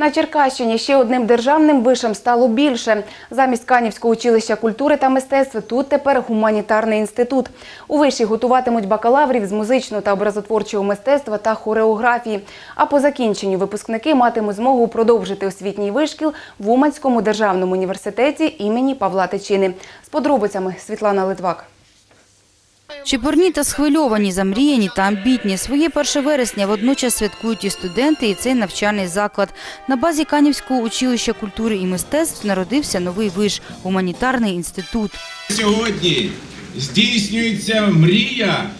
На Черкащині ще одним державним вишем стало більше. Замість Канівського училища культури та мистецтв тут тепер гуманітарний інститут. У виші готуватимуть бакалаврів з музичного та образотворчого мистецтва та хореографії. А по закінченню випускники матимуть змогу продовжити освітній вишкіл в Уманському державному університеті імені Павла Тичини. З подробицями Світлана Литвак. Чепурні та схвильовані, замріяні та амбітні. Своє 1 вересня водночас святкують і студенти, і цей навчальний заклад. На базі Канівського училища культури і мистецтв народився новий виш – гуманітарний інститут. Сьогодні здійснюється мрія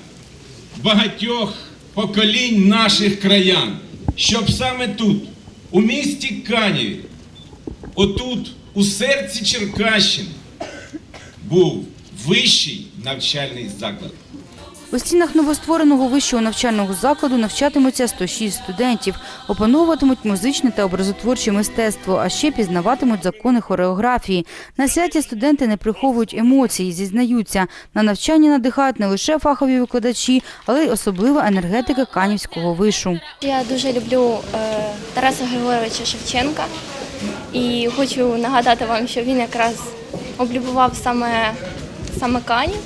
багатьох поколінь наших краян, щоб саме тут, у місті Каніві, отут, у серці Черкащини, був вищий навчальний заклад. У стінах новоствореного вищого навчального закладу навчатимуться 106 студентів, опановуватимуть музичне та образотворче мистецтво, а ще пізнаватимуть закони хореографії. На святі студенти не приховують емоцій, зізнаються. На навчання надихають не лише фахові викладачі, але й особлива енергетика Канівського вишу. Я дуже люблю е, Тараса Григоровича Шевченка і хочу нагадати вам, що він якраз облюбував саме, саме Канів.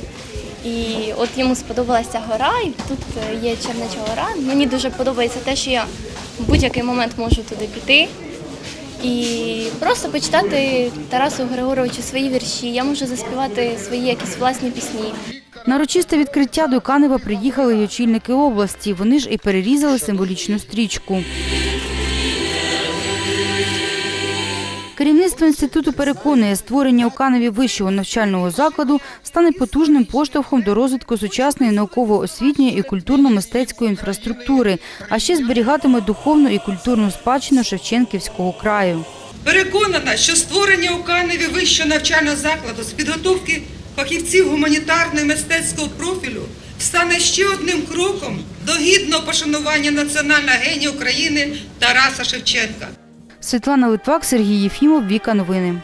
І от йому сподобалася гора, і тут е, є Чернеча гора. Мені дуже подобається те, що я в будь-який момент можу туди піти і просто почитати Тарасу Григоровичу свої вірші. Я можу заспівати свої якісь власні пісні. На урочисте відкриття до Канева приїхали й очільники області. Вони ж і перерізали символічну стрічку. Керівництво інституту переконує, створення у Каневі вищого навчального закладу стане потужним поштовхом до розвитку сучасної науково-освітньої і культурно-мистецької інфраструктури, а ще зберігатиме духовну і культурну спадщину Шевченківського краю. Переконана, що створення у Каневі вищого навчального закладу з підготовки фахівців гуманітарного і мистецького профілю стане ще одним кроком до гідного пошанування національного генія України Тараса Шевченка. Світлана Литвак, Сергій Єфімов, Віка Новини.